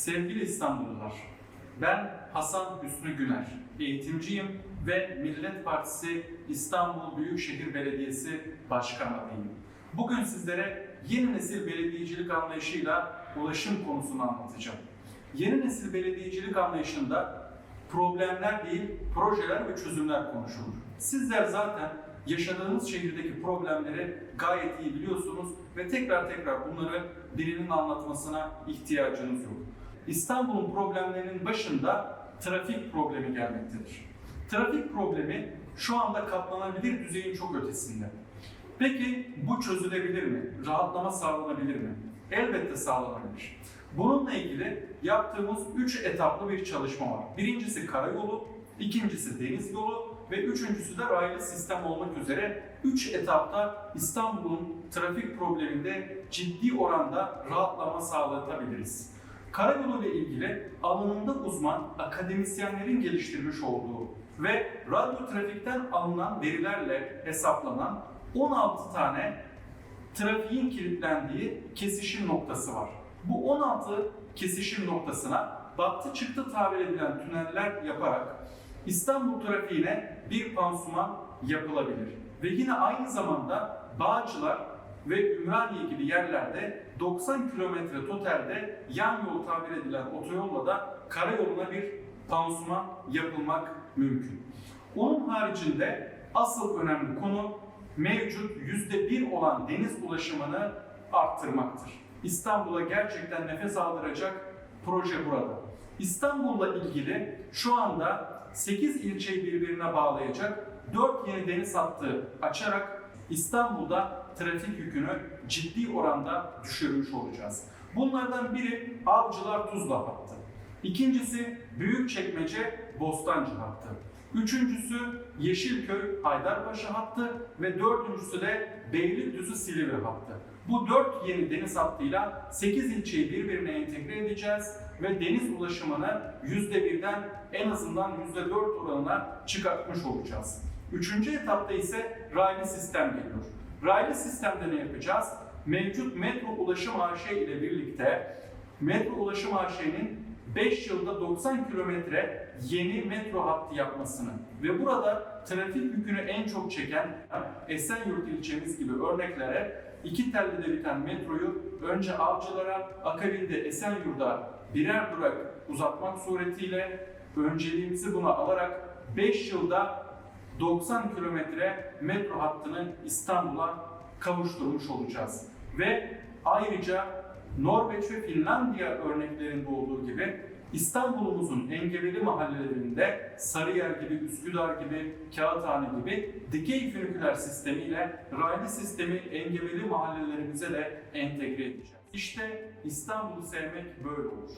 Sevgili İstanbullular, ben Hasan Hüsnü Güner, eğitimciyim ve Millet Partisi İstanbul Büyükşehir Belediyesi Başkan adayım. Bugün sizlere yeni nesil belediyecilik anlayışıyla ulaşım konusunu anlatacağım. Yeni nesil belediyecilik anlayışında problemler değil, projeler ve çözümler konuşulur. Sizler zaten yaşadığınız şehirdeki problemleri gayet iyi biliyorsunuz ve tekrar tekrar bunları birinin anlatmasına ihtiyacınız yok. İstanbul'un problemlerinin başında trafik problemi gelmektedir. Trafik problemi şu anda katlanabilir düzeyin çok ötesinde. Peki bu çözülebilir mi? Rahatlama sağlanabilir mi? Elbette sağlanabilir. Bununla ilgili yaptığımız üç etaplı bir çalışma var. Birincisi karayolu, ikincisi deniz yolu ve üçüncüsü de raylı sistem olmak üzere 3 etapta İstanbul'un trafik probleminde ciddi oranda rahatlama sağlatabiliriz. Karayolu ile ilgili alanında uzman akademisyenlerin geliştirmiş olduğu ve radyo trafikten alınan verilerle hesaplanan 16 tane trafiğin kilitlendiği kesişim noktası var. Bu 16 kesişim noktasına battı çıktı tabir edilen tüneller yaparak İstanbul trafiğine bir pansuman yapılabilir. Ve yine aynı zamanda Bağcılar ve Ümraniye gibi yerlerde 90 kilometre totalde yan yol tabir edilen otoyolla da karayoluna bir pansuman yapılmak mümkün. Onun haricinde asıl önemli konu mevcut %1 olan deniz ulaşımını arttırmaktır. İstanbul'a gerçekten nefes aldıracak proje burada. İstanbul'la ilgili şu anda 8 ilçeyi birbirine bağlayacak 4 yeni deniz hattı açarak İstanbul'da trafik yükünü ciddi oranda düşürmüş olacağız. Bunlardan biri Avcılar Tuzla hattı. İkincisi Büyükçekmece Bostancı hattı. Üçüncüsü Yeşilköy Haydarpaşa hattı ve dördüncüsü de Beylikdüzü Silivri hattı. Bu dört yeni deniz hattıyla 8 ilçeyi birbirine entegre edeceğiz ve deniz ulaşımını %1'den en azından %4 oranına çıkartmış olacağız. Üçüncü etapta ise raylı sistem geliyor. Raylı sistemde ne yapacağız? Mevcut metro ulaşım AŞ ile birlikte metro ulaşım AŞ'nin 5 yılda 90 kilometre yeni metro hattı yapmasını ve burada trafik yükünü en çok çeken Esenyurt ilçemiz gibi örneklere iki telde de biten metroyu önce Avcılar'a, akabinde Esenyurt'a birer durak uzatmak suretiyle önceliğimizi buna alarak 5 yılda 90 kilometre metro hattını İstanbul'a kavuşturmuş olacağız. Ve ayrıca Norveç ve Finlandiya örneklerinde olduğu gibi İstanbul'umuzun engebeli mahallelerinde Sarıyer gibi, Üsküdar gibi, Kağıthane gibi dikey füniküler sistemiyle raylı sistemi engebeli mahallelerimize de entegre edeceğiz. İşte İstanbul'u sevmek böyle olur.